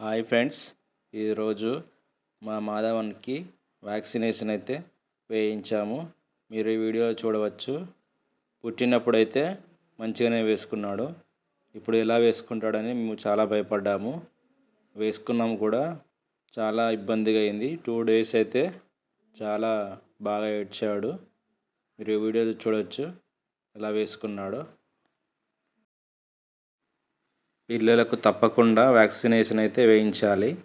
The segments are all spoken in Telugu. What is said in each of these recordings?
హాయ్ ఫ్రెండ్స్ ఈరోజు మా మాధవన్కి వ్యాక్సినేషన్ అయితే వేయించాము. మీరు ఈ వీడియో చూడవచ్చు. పుట్టినప్పుడైతే మంచిగానే వేసుకున్నాడు. ఇప్పుడు ఎలా వేసుకుంటాడని మేము చాలా భయపడ్డాము. వేసుకున్నాము కూడా చాలా ఇబ్బందిగా అయింది. టూ డేస్ అయితే చాలా బాగా ఏడ్చాడు. మీరు ఈ వీడియో చూడవచ్చు. ఎలా వేసుకున్నాడో. పిల్లలకు తప్పకుండా వ్యాక్సినేషన్ అయితే వేయించాలి.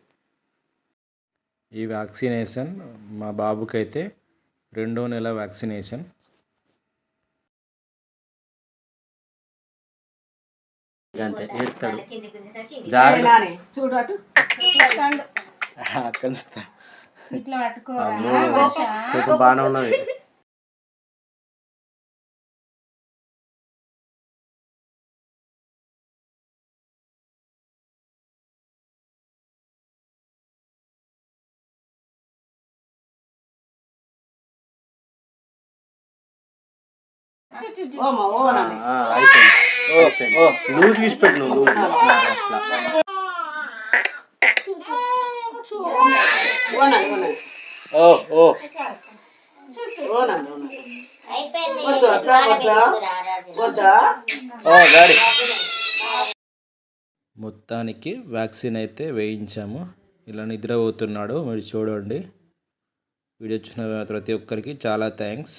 ఈ వ్యాక్సినేషన్ మా బాబుకైతే రెండో నెల వ్యాక్సినేషన్. అంతే కొంచెం బాగానే ఉన్నది. లూజ్ పెట్టు నువ్వు ఓ ఓ మొత్తానికి వ్యాక్సిన్ అయితే వేయించాము. ఇలా నిద్రపోతున్నాడు మీరు చూడండి. వీడియో చూసిన ప్రతి ఒక్కరికి చాలా థ్యాంక్స్.